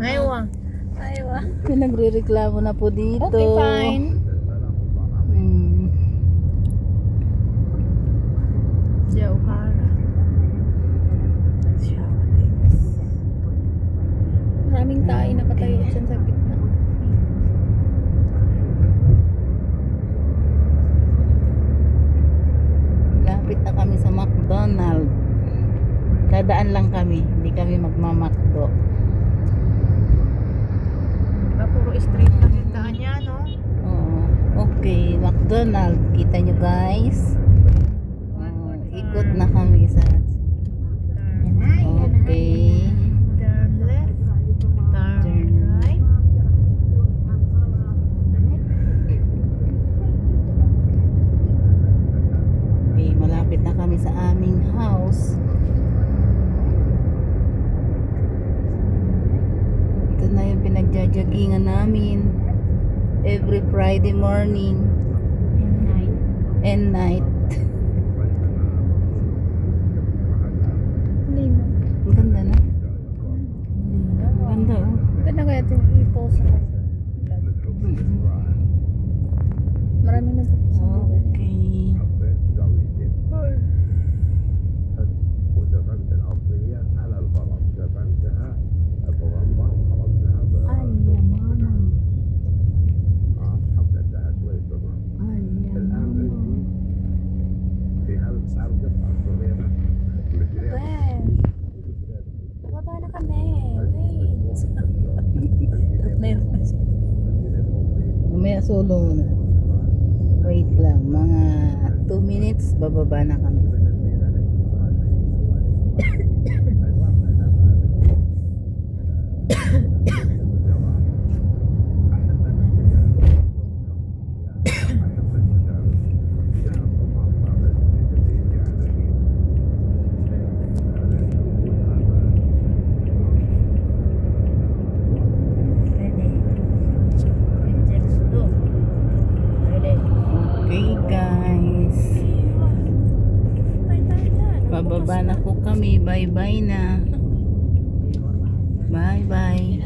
Aywa. Aywa. May nagre-reklamo na po dito. Okay, fine. Mm. Jauhara. Maraming tayo nakatayo dyan sa gitna. Lapit na kami sa McDonald. Dadaan lang kami. Hindi kami magmamakdo. McDonald. Kita nyo guys. Oo, ikot na kami sa... Okay. Turn left. Turn right. Okay, malapit na kami sa aming house. Ito na yung pinagjajagingan namin. Every Friday morning. And night. Ang ganda na. Ang ganda oh. Ganda kaya ito yung i-post mo. Marami kami. Wait. Mamaya solo na. Wait lang. Mga 2 minutes, bababa na kami. Okay guys. Bababa na po kami. Bye bye na. Bye bye.